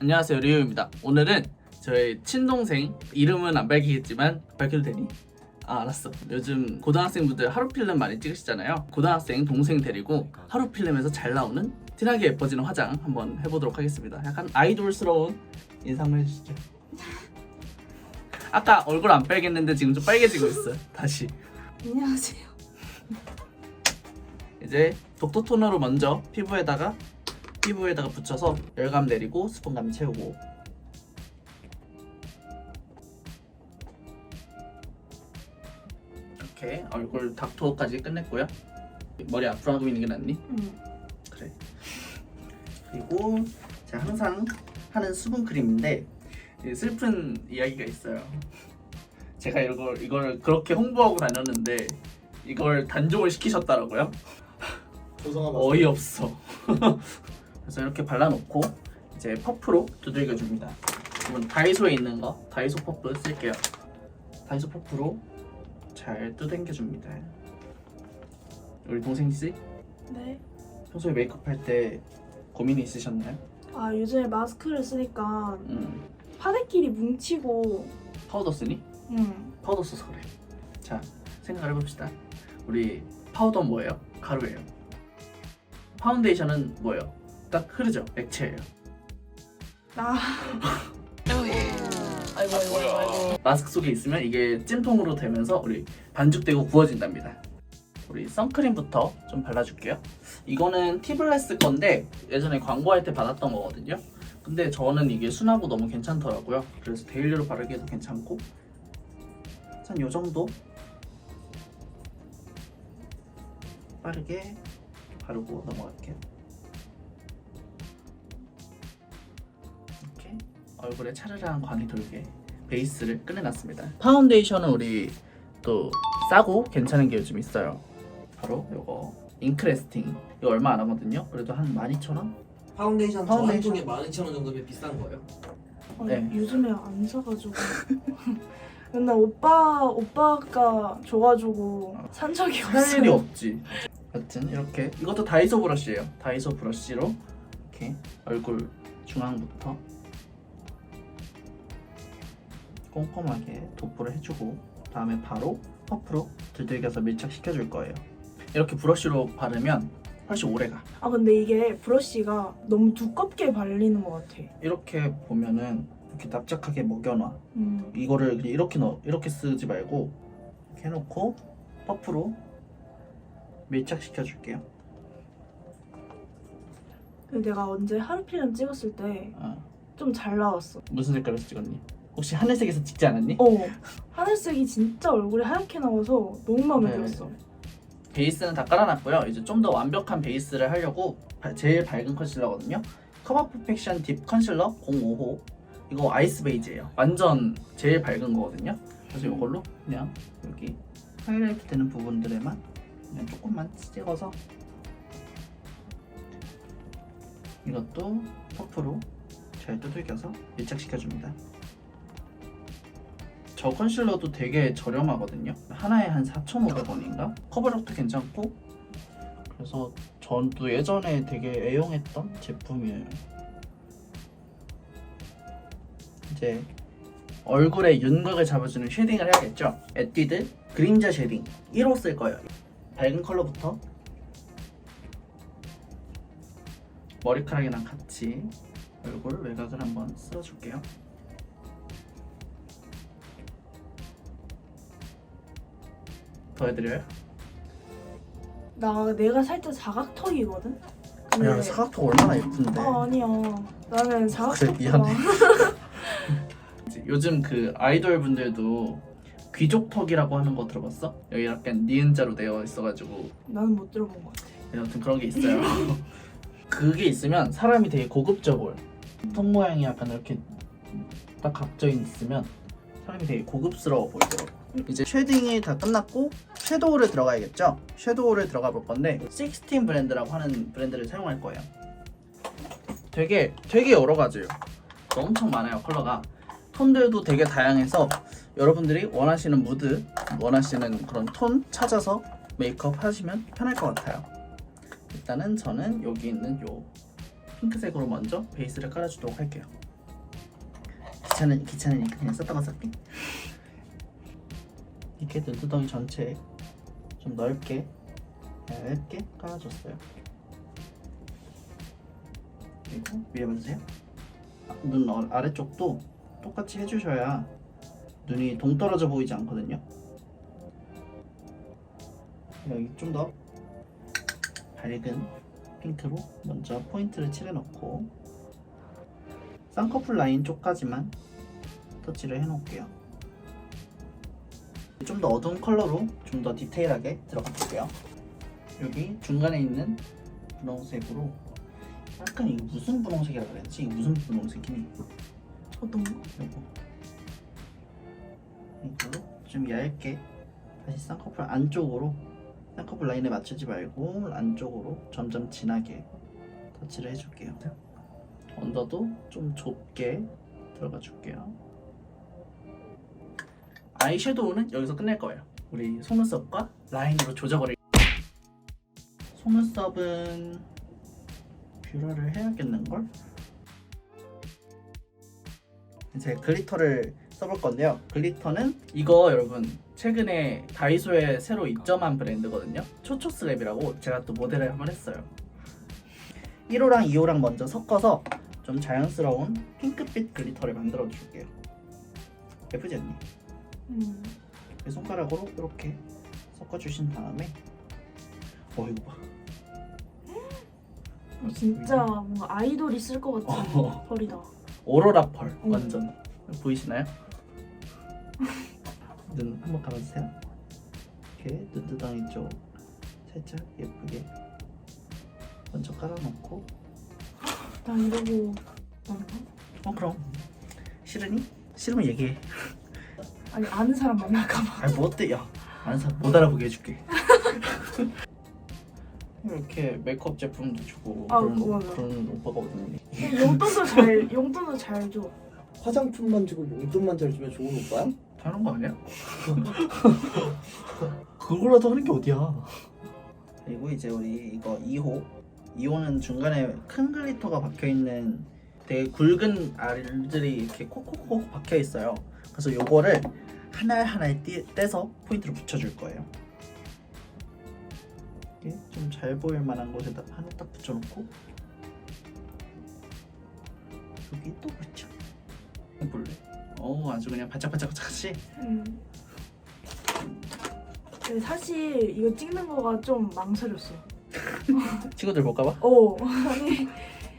안녕하세요 리우입니다. 오늘은 저의 친동생 이름은 안 밝히겠지만 밝혀도 되니? 아 알았어. 요즘 고등학생분들 하루 필름 많이 찍으시잖아요. 고등학생 동생 데리고 하루 필름에서 잘 나오는 티나게 예뻐지는 화장 한번 해보도록 하겠습니다. 약간 아이돌스러운 인상을 해주시죠. 아까 얼굴 안 빨겠는데 지금 좀 빨개지고 있어요. 다시. 안녕하세요. 이제 독토 토너로 먼저 피부에다가 피부에다가 붙여서 열감 내리고 수분감 채우고 이렇게 얼굴 닥토까지 끝냈고요 머리 앞으로 하고 있는 게 낫니? 응. 그래 그리고 제가 항상 하는 수분 크림인데 이 슬픈 이야기가 있어요 제가 이걸 이걸 그렇게 홍보하고 다녔는데 이걸 단종을 시키셨더라고요 어이없어. 그래서 이렇게 발라놓고 이제 퍼프로 두들겨 줍니다. 이건 다이소에 있는 거 다이소 퍼프 쓸게요. 다이소 퍼프로 잘 두들겨 줍니다. 우리 동생 씨 네. 평소에 메이크업 할 때 고민이 있으셨나요? 아 요즘에 마스크를 쓰니까 음, 파데끼리 뭉치고. 파우더 쓰니? 응. 파우더 써서 그래. 자 생각을 해봅시다. 우리 파우더 뭐예요? 가루예요. 파운데이션은 뭐예요? 딱 흐르죠? 액체예요. 아. 아이고 아이고 아이고. 마스크 속에 있으면 이게 찜통으로 되면서 우리 반죽되고 구워진답니다. 우리 선크림부터 좀 발라줄게요. 이거는 티블레스 건데 예전에 광고할 때 받았던 거거든요. 근데 저는 이게 순하고 너무 괜찮더라고요. 그래서 데일리로 바르기에도 괜찮고 한 요 정도 빠르게 바르고 넘어갈게요. 얼굴에 차르르한 광이 돌게 베이스를 끝내놨습니다. 파운데이션은 우리 또 싸고 괜찮은 게 요즘 있어요. 바로 요거 잉크레스팅 이거 얼마 안 하거든요. 그래도 한 12,000원? 파운데이션 파운데이션. 저한 통에 12,000원 정도면 비싼 거예요? 아니, 네. 요즘에 안 사가지고. 맨날 오빠 오빠가 줘가지고 산 적이 할 일이 없어요. 없지. 여튼 이렇게 이것도 다이소 브러쉬예요. 다이소 브러쉬로 이렇게 얼굴 중앙부터 꼼꼼하게 도포를 해주고 다음에 바로 퍼프로 들들겨서 밀착시켜줄 거예요. 이렇게 브러쉬로 바르면 훨씬 오래가. 아 근데 이게 브러쉬가 너무 두껍게 발리는 것 같아. 이렇게 보면은 이렇게 납작하게 먹여놔. 음. 이거를 그냥 이렇게 넣어 이렇게 쓰지 말고 이렇게 해놓고 퍼프로 밀착시켜 줄게요. 근데 내가 언제 하루 필름 찍었을 때좀 어, 잘 나왔어. 무슨 색깔에서 찍었니? 혹시 하늘색에서 찍지 않았니? 어. 하늘색이 진짜 얼굴에 하얗게 나와서 너무 마음에 네. 들었어. 베이스는 다 깔아놨고요. 이제 좀 더 완벽한 베이스를 하려고 바- 제일 밝은 컨실러거든요. 커버 퍼펙션 딥 컨실러 05호 이거 아이스 베이지예요. 완전 제일 밝은 거거든요. 그래서 이걸로 그냥 여기 하이라이트 되는 부분들에만 그냥 조금만 찍어서 이것도 퍼프로 잘 두들겨서 밀착시켜줍니다. 저 컨실러도 되게 저렴하거든요. 하나에 한 4,500원인가? 커버력도 괜찮고 그래서 전도 예전에 되게 애용했던 제품이에요. 이제 얼굴에 윤곽을 잡아주는 쉐딩을 해야겠죠. 에뛰드 그림자 쉐딩 1호 쓸 거예요. 밝은 컬러부터 머리카락이랑 같이 얼굴 외곽을 한번 쓸어줄게요. 더 해드려요? 나 내가 살짝 사각턱이거든. 근데 야 사각턱 얼마나 예쁜데. 아 아니야. 나는 그래, 사각턱 미안해. 이제 요즘 그 아이돌 분들도 귀족턱이라고 하는 거 들어봤어? 여기 약간 니은자로 되어 있어가지고 나는 못 들어본 것 같아. 아무튼 그런 게 있어요. 그게 있으면 사람이 되게 고급져 보여. 턱 모양이 약간 이렇게 딱 각져 있으면 사람이 되게 고급스러워 보이더라고. 이제 쉐딩이 다 끝났고 섀도우를 들어가야겠죠? 섀도우를 들어가 볼 건데 16 브랜드라고 하는 브랜드를 사용할 거예요. 되게 되게 여러 가지예요. 엄청 많아요 컬러가. 톤들도 되게 다양해서 여러분들이 원하시는 무드, 원하시는 그런 톤 찾아서 메이크업 하시면 편할 것 같아요. 일단은 저는 여기 있는 요 핑크색으로 먼저 베이스를 깔아주도록 할게요. 귀찮은 귀찮으니까 그냥 썼다가 쓸게. 이렇게 눈두덩이 전체에 좀 넓게 얇게 깔아줬어요. 그리고 위에 봐주세요. 아, 눈 어- 아래쪽도 똑같이 해주셔야 눈이 동떨어져 보이지 않거든요. 여기 좀 더 밝은 핑크로 먼저 포인트를 칠해놓고 쌍꺼풀 라인 쪽까지만 터치를 해놓을게요. 좀 더 어두운 컬러로 좀 더 디테일하게 들어가 볼게요. 여기 중간에 있는 분홍색으로 약간 이게 무슨 분홍색이라 그랬지? 이게 무슨 분홍색이니? 어떤 거? 요거 이걸로 좀 얇게 다시 쌍꺼풀 안쪽으로 쌍꺼풀 라인에 맞추지 말고 안쪽으로 점점 진하게 터치를 해줄게요 언더도 좀 좁게 들어가 줄게요 아이섀도우는 여기서 끝낼 거예요 우리 속눈썹과 라인으로 조져버릴 속눈썹은 뷰러를 해야겠는걸? 이제 글리터를 써볼 건데요. 글리터는 이거 여러분 최근에 다이소에 새로 입점한 브랜드거든요. 초초스랩이라고 제가 또 모델을 한번 했어요. 1호랑 2호랑 먼저 섞어서 좀 자연스러운 핑크빛 글리터를 만들어 줄게요. 예쁘지 않니? 음. 이 손가락으로 이렇게 섞어주신 다음에 어 이거 봐. 어, 진짜 뭔가 아이돌이 쓸것 같은 어. 펄이다. 오로라 펄 음. 완전 보이시나요? 눈 한번 감아주세요. 이렇게 눈두덩이 쪽 살짝 예쁘게 먼저 깔아놓고 나 이러고? 어 그럼 싫으니? 싫으면 얘기해. 아니 아는 사람 만날까봐. 아니 뭐 어때? 야 아는 사람 못 알아보게 해줄게. 이렇게 메이크업 제품도 주고 아, 그런, 맞아. 그런 오빠거든요. 용돈도 잘 용돈도 잘 줘. 화장품만 주고 용돈만 잘 주면 좋은 오빠야? 다른 거 아니야? 그거라도 하는 게 어디야? 그리고 이제 우리 이거 2호 2호는 중간에 큰 글리터가 박혀 있는 되게 굵은 알들이 이렇게 콕콕콕 박혀 있어요. 그래서 요거를 하나 하나 떼서 포인트를 붙여줄 거예요. 좀 잘 보일 만한 곳에다 하나 딱 붙여놓고 여기 또 붙여. 볼래? 어 아주 그냥 바짝바짝바짝하지? 음. 근데 사실 이거 찍는 거가 좀 망설였어. 친구들 볼까봐? 어 아니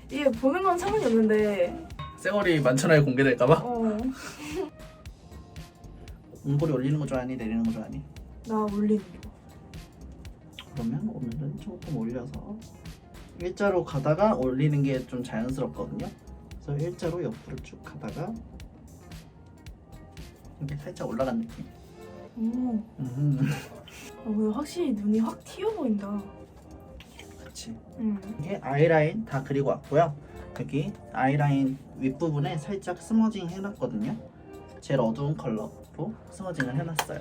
이게 보는 건 상관이 없는데 쌩얼이 만천하에 공개될까봐? 어 음볼이 올리는 거 좋아하니 내리는 거 좋아하니? 나 올리는 거. 그러면 오늘은 조금 올려서 일자로 가다가 올리는 게 좀 자연스럽거든요. 그래서 일자로 옆으로 쭉 가다가 이렇게 살짝 올라간 느낌. 오. 음, 어, 근데 확실히 눈이 확 튀어 보인다. 그렇지. 음. 이게 아이라인 다 그리고 왔고요. 여기 아이라인 윗부분에 살짝 스머징 해놨거든요. 제일 어두운 컬러 로 스머징을 해놨어요.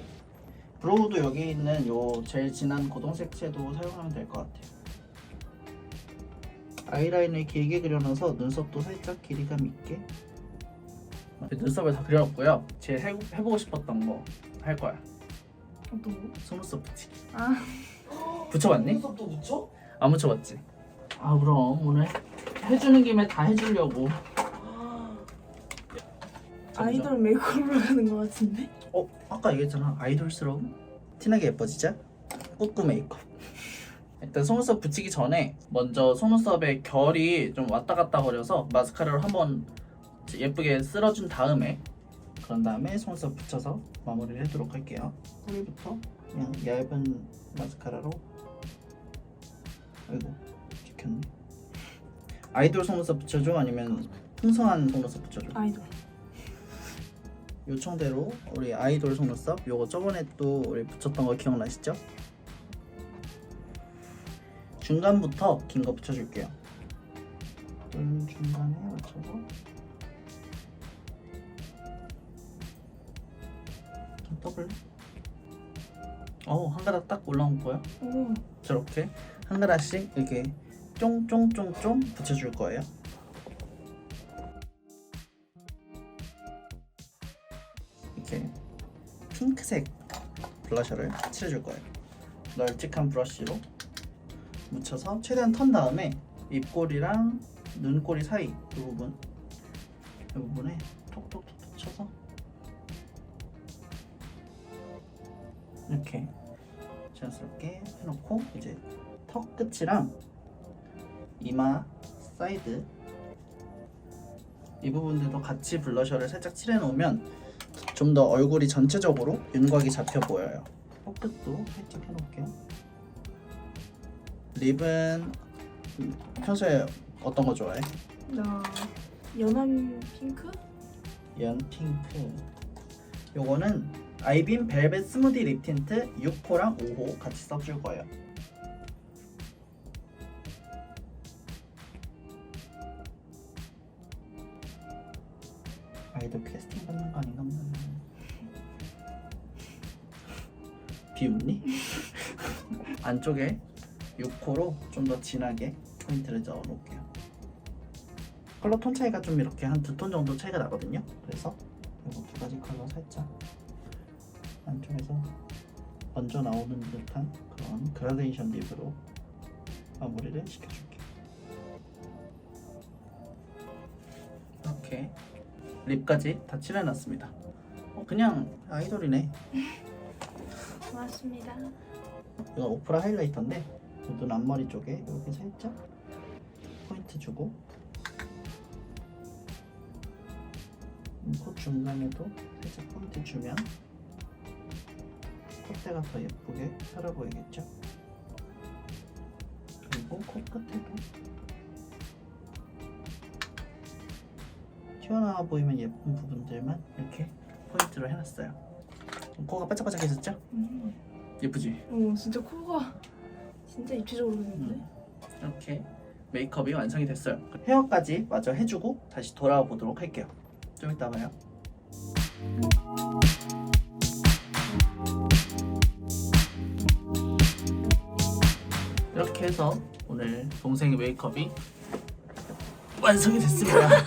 브로우도 여기 있는 요 제일 진한 고동색 섀도우 사용하면 될 것 같아요. 아이라인을 길게 그려놔서 눈썹도 살짝 길이감 있게 눈썹을 다 그려놨고요. 제일 해, 해보고 싶었던 거 할 거야. 어떤 거? 속눈썹 붙이기. 아 붙여봤니? 눈썹도 붙여? 안 붙여봤지? 아 그럼 오늘 해주는 김에 다 해주려고 아이돌 메이크업을 하는 거 같은데? 어? 아까 얘기했잖아. 아이돌스러움? 티나게 예뻐지자? 꾸꾸 메이크업. 일단 속눈썹 붙이기 전에 먼저 속눈썹에 결이 좀 왔다 갔다 거려서 마스카라로 한번 예쁘게 쓸어준 다음에 그런 다음에 속눈썹 붙여서 마무리를 해도록 할게요. 뿌리부터? 그냥 얇은 마스카라로. 아이고 찍혔네. 아이돌 속눈썹 붙여줘? 아니면 풍성한 속눈썹 붙여줘? 아이돌. 요청대로 우리 아이돌 속눈썹 요거 저번에 또 우리 붙였던 거 기억나시죠? 중간부터 긴 거 붙여줄게요 눈 중간에 맞춰서 좀 떠볼래? 어한 가닥 딱 올라온 거야 오. 저렇게 한 가닥씩 이렇게 쫑쫑쫑쫑 붙여줄 거예요 핑크색 블러셔를 칠해줄 거예요. 널찍한 브러쉬로 묻혀서 최대한 턴 다음에 입꼬리랑 눈꼬리 사이 이 부분 이 부분에 톡톡톡 쳐서 이렇게 자연스럽게 해놓고 이제 턱 끝이랑 이마 사이드 이 부분들도 같이 블러셔를 살짝 칠해 놓으면 좀 더 얼굴이 전체적으로 윤곽이 잡혀 보여요. 코끝도 살짝 해놓을게요. 립은 음, 평소에 어떤 거 좋아해? 나 연한 핑크? 연 핑크. 요거는 아이빔 벨벳 스무디 립 틴트 6호랑 5호 같이 써줄 거예요. 아이돌 캐스팅 비웃니? 안쪽에 6호로 좀 더 진하게 포인트를 넣어 놓을게요. 컬러 톤 차이가 좀 이렇게 한 두 톤 정도 차이가 나거든요. 그래서 이거 두 가지 컬러 살짝 안쪽에서 먼저 나오는 듯한 그런 그라데이션 립으로 마무리를 시켜줄게요. 이렇게 립까지 다 칠해놨습니다. 어, 그냥 아이돌이네. 고맙습니다. 이건 오프라 하이라이터인데 눈 앞머리 쪽에 이렇게 살짝 포인트 주고 코 중간에도 살짝 포인트 주면 콧대가 더 예쁘게 살아 보이겠죠? 그리고 코끝에도 튀어나와 보이면 예쁜 부분들만 이렇게 포인트를 해놨어요. 코가 반짝반짝해졌죠? 음. 예쁘지? 오 진짜 코가 진짜 입체적으로 생겼네. 음. 이렇게 메이크업이 완성이 됐어요. 헤어까지 마저 해주고 다시 돌아와 보도록 할게요. 좀 이따 봐요. 이렇게 해서 오늘 동생의 메이크업이 완성이 됐습니다.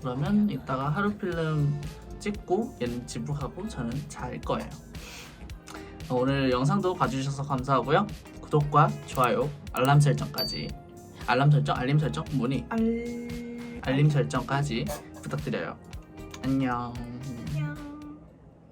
그러면 이따가 하루 필름 찍고 얘는 집으하고 저는 잘 거예요. 오늘 영상도 봐주셔서 감사하고요. 구독과 좋아요, 알람 설정까지 알람 설정, 알림 설정? 알 알림 설정까지 부탁드려요. 안녕.